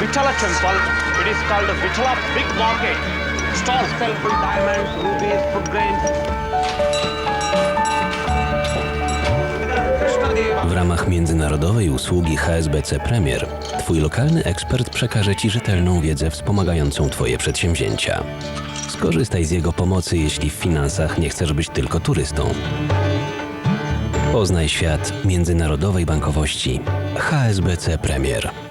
Vitala temple. It is called Vitala Big Market. Stalls sell full diamonds, rubies, food grains. W ramach międzynarodowej usługi HSBC Premier Twój lokalny ekspert przekaże Ci rzetelną wiedzę wspomagającą Twoje przedsięwzięcia. Skorzystaj z jego pomocy, jeśli w finansach nie chcesz być tylko turystą. Poznaj świat międzynarodowej bankowości. HSBC Premier.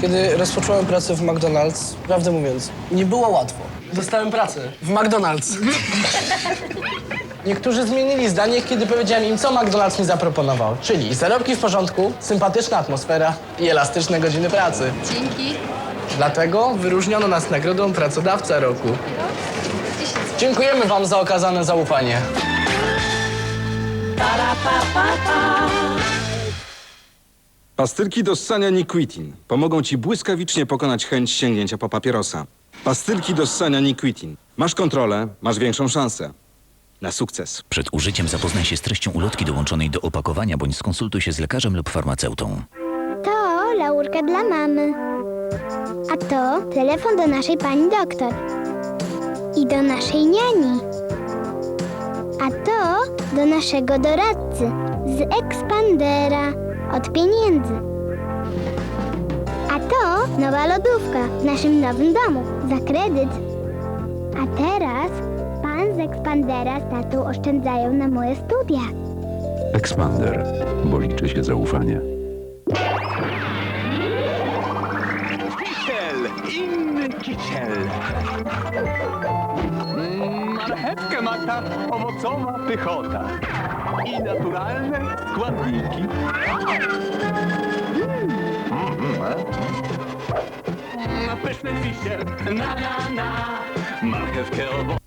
Kiedy rozpocząłem pracę w McDonald's, prawdę mówiąc, nie było łatwo. Dostałem pracę w McDonald's. Niektórzy zmienili zdanie, kiedy powiedziałem im, co McDonald's mi zaproponował. Czyli zarobki w porządku, sympatyczna atmosfera i elastyczne godziny pracy. Dzięki. Dlatego wyróżniono nas nagrodą Pracodawca Roku. Dziękujemy Wam za okazane zaufanie. Pastylki do ssania Niquitin pomogą Ci błyskawicznie pokonać chęć sięgnięcia po papierosa. Pastylki do ssania Niquitin. Masz kontrolę, masz większą szansę na sukces. Przed użyciem zapoznaj się z treścią ulotki dołączonej do opakowania bądź skonsultuj się z lekarzem lub farmaceutą. To laurka dla mamy. A to telefon do naszej pani doktor. I do naszej niani. A to do naszego doradcy z Expandera od pieniędzy. A to nowa lodówka w naszym nowym domu za kredyt. A teraz pan z Expandera z tatą oszczędzają na moje studia. Expander, bo liczy się zaufanie. Kisiel, inny kisiel. Mm, Marchewkę ma ta owocowa pychota. I naturalne składniki. Mm, Pyszny kisiel, na na na. Marchewkę owo